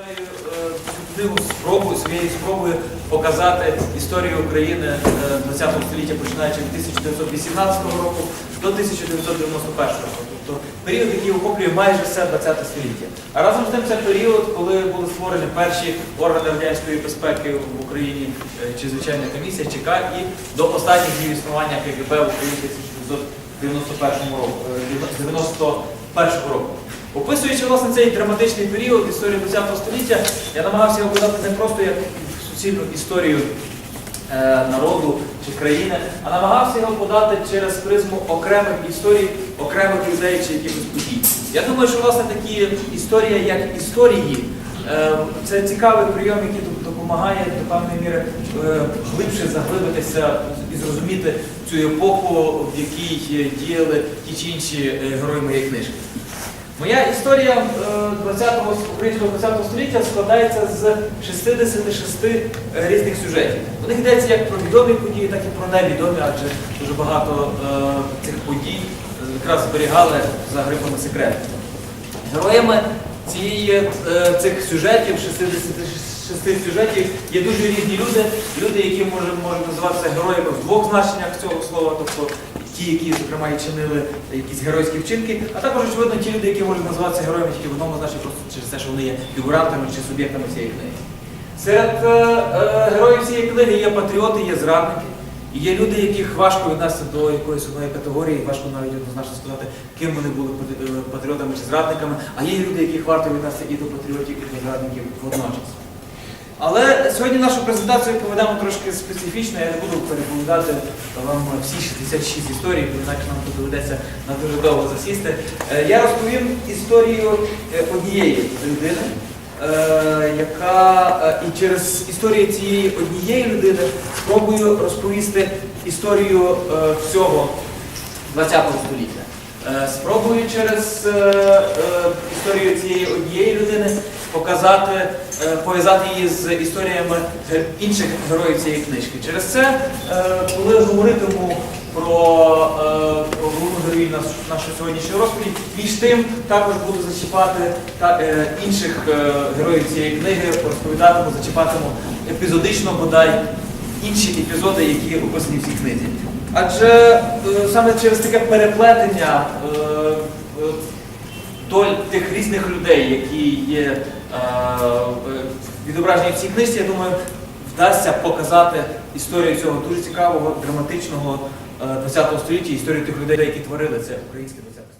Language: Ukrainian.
вважаю е, спробу своєю спробою показати історію України е, 20 століття, починаючи від 1918 року до 1991 року. Тобто період, який охоплює майже все 20 століття. А разом з тим це період, коли були створені перші органи радянської безпеки в Україні, е, чи звичайна комісія, ЧК, і до останніх днів існування КГБ в Україні 1991 року. 90 першого року. Описуючи власне, цей драматичний період історії ХХ століття, я намагався його подати не просто як суцільну історію е, народу чи країни, а намагався його подати через призму окремих історій, окремих людей чи якихось подій. Я думаю, що власне такі історії, як історії це цікавий прийом, який допомагає до певної міри е, глибше заглибитися і зрозуміти цю епоху, в якій е, діяли ті чи інші е, герої моєї книжки. Моя історія е, 20-го, українського 20 століття складається з 66 е, різних сюжетів. У них йдеться як про відомі події, так і про невідомі, адже дуже багато е, цих подій е, якраз зберігали за грифами секрету. Героями цієї, е, цих сюжетів, 66 сюжетів, є дуже різні люди. Люди, які може, можуть називатися героями в двох значеннях цього слова, тобто ті, які, зокрема, і чинили якісь геройські вчинки, а також, очевидно, ті люди, які можуть називатися героями тільки в одному значенні, просто через те, що вони є фігурантами чи суб'єктами цієї книги. Серед е, е, героїв цієї книги є патріоти, є зрадники. І є люди, яких важко віднести до якоїсь одної категорії, важко навіть однозначно сказати, ким вони були е, патріотами чи зрадниками, а є люди, яких варто віднести і до патріотів, і до зрадників водночас. Але сьогодні нашу презентацію поведемо трошки специфічно, я не буду переповідати вам всі 66 історій, бо інакше нам тут доведеться на дуже довго засісти. Е, Я розповім історію е, однієї людини, яка е, і через історію цієї однієї людини спробую розповісти історію е, всього ХХ століття. Е, Спробую через е, е, історію цієї однієї людини показати, е, пов'язати її з історіями інших героїв цієї книжки. Через це, е, коли говоритиму про, е, нашої сьогоднішньої розповіді, між тим також буду зачіпати та, е, інших е, героїв цієї книги, розповідатиму, зачіпатиму епізодично бодай інші епізоди, які описані в цій книзі. Адже е, саме через таке переплетення е, е, доль тих різних людей, які є е, е, відображені в цій книжці, я думаю, вдасться показати історію цього дуже цікавого, драматичного е, ХХ століття, історію тих людей, які творили це українське ХХ століття.